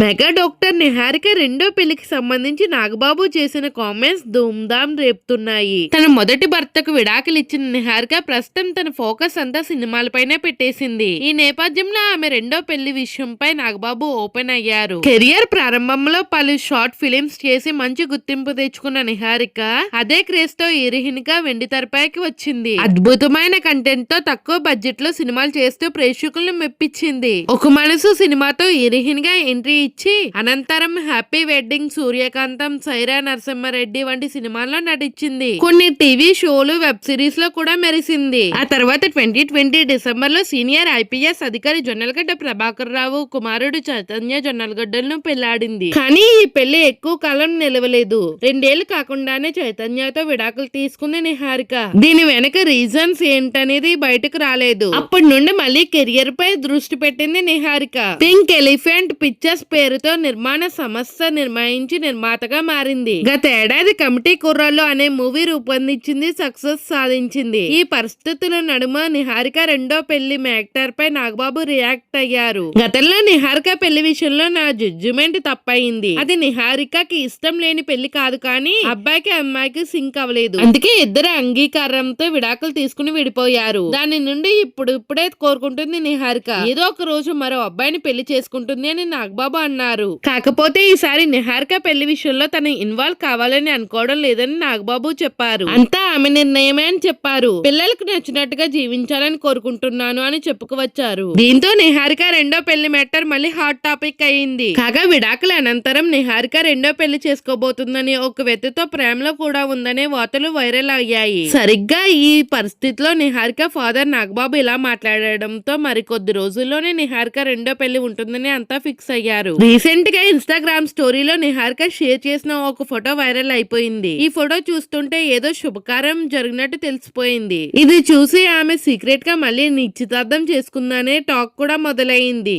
Mega doctor Niharika రెండో పెళ్ళికి సంబంధించి నాగబాబు చేసిన కామెంట్స్ ధూమ్ధామ్ రేపుతున్నాయి. తన మొదటి భర్తకు విడాకులు ఇచ్చిన నిహారిక ప్రస్తుతం తన ఫోకస్ అంతా సినిమాలపైనే పెట్టేసింది. ఈ నేపథ్యంలో ఆమె రెండో పెళ్ళి విషయంపై నాగబాబు ఓపెన్ అయ్యారు. కెరియర్ ప్రారంభంలో పలు షార్ట్ ఫిలిమ్స్ చేసి మంచి గుర్తింపు తెచ్చుకున్న నిహారిక అదే క్రేజ్తో హీరోయిన్గా వెండి తెరపైకి వచ్చింది. అద్భుతమైన కంటెంట్తో తక్కువ బడ్జెట్లో సినిమాలు చేస్తూ ప్రేక్షకులను మెప్పించింది. ఒక మనసు సినిమాతో హీరోయిన్గా ఎంట్రీ ఇచ్చి అనంతరం హ్యాపీ వెడ్డింగ్ సూర్యకాంతం సైరా నరసింహారెడ్డి వంటి సినిమాల్లో నటించింది. కొన్ని టీవీ షోలు వెబ్ సిరీస్లో కూడా మెరిసింది. ఆ తర్వాత ట్వంటీ ట్వంటీ డిసెంబర్లో సీనియర్ ఐపీఎస్ అధికారి జొన్నలగడ్డ ప్రభాకర్ రావు కుమారుడు చైతన్య జొన్నలగడ్డలను పెళ్ళాడింది. కానీ ఈ పెళ్ళి ఎక్కువ కాలం నిలవలేదు. రెండేళ్ళు కాకుండానే చైతన్యతో విడాకులు తీసుకున్న నిహారిక. దీని వెనక రీజన్స్ ఏంటనేది బయటకు రాలేదు. అప్పటి నుండి మళ్ళీ కెరియర్ పై దృష్టి పెట్టింది నిహారిక. పింక్ ఎలిఫెంట్ పిక్చర్స్ పేరుతో నిర్మాణ సంస్థ నిర్మించి నిర్మాతగా మారింది. గతేడాది కమిటీ కుర్రాళ్ళు అనే మూవీ రూపొందించింది సక్సెస్ సాధించింది. ఈ పరిస్థితుల నడుమ నిహారిక రెండో పెళ్ళి మేక్టర్ పై నాగబాబు రియాక్ట్ అయ్యారు. గతంలో నిహారిక పెళ్ళి విషయంలో నా జడ్జిమెంట్ తప్పయింది. అది నిహారికకి ఇష్టం లేని పెళ్ళి కాదు కానీ అబ్బాయికి అమ్మాయికి సింక్ అవ్వలేదు. అందుకే ఇద్దరు అంగీకారంతో విడాకులు తీసుకుని విడిపోయారు. దాని నుండి ఇప్పుడు ఇప్పుడే కోరుకుంటుంది నిహారిక. ఏదో ఒక రోజు మరో అబ్బాయిని పెళ్ళి చేసుకుంటుంది అని నాగబాబు అన్నారు. కాకపోతే ఈసారి నిహారిక పెళ్ళి విషయంలో తన ఇన్వాల్వ్ కావాలని అనుకోవడం లేదని నాగబాబు చెప్పారు. అంతా ఆమె నిర్ణయమే అని చెప్పారు. పిల్లలకు నచ్చినట్టుగా జీవించాలని కోరుకుంటున్నాను అని చెప్పుకువచ్చారు. దీంతో నిహారిక రెండో పెళ్ళి మ్యాటర్ మళ్ళీ హాట్ టాపిక్ అయింది. కాగా విడాకుల అనంతరం నిహారిక రెండో పెళ్ళి చేసుకోబోతుందని ఒక వ్యక్తితో ప్రేమలో కూడా ఉందనే వార్తలు వైరల్ అయ్యాయి. సరిగ్గా ఈ పరిస్థితిలో నిహారిక ఫాదర్ నాగబాబు ఇలా మాట్లాడడంతో మరికొద్ది రోజుల్లోనే నిహారిక రెండో పెళ్ళి ఉంటుందని అంతా ఫిక్స్ అయ్యారు. రీసెంట్గా ఇన్స్టాగ్రామ్ స్టోరీలో నిహారిక షేర్ చేసిన ఒక ఫోటో వైరల్ అయిపోయింది. ఈ ఫోటో చూస్తుంటే ఏదో శుభకార్యం జరిగినట్టు తెలిసిపోయింది. ఇది చూసి ఆమె సీక్రెట్గా మళ్ళీ నిశ్చితార్థం చేసుకుందనే టాక్ కూడా మొదలైంది.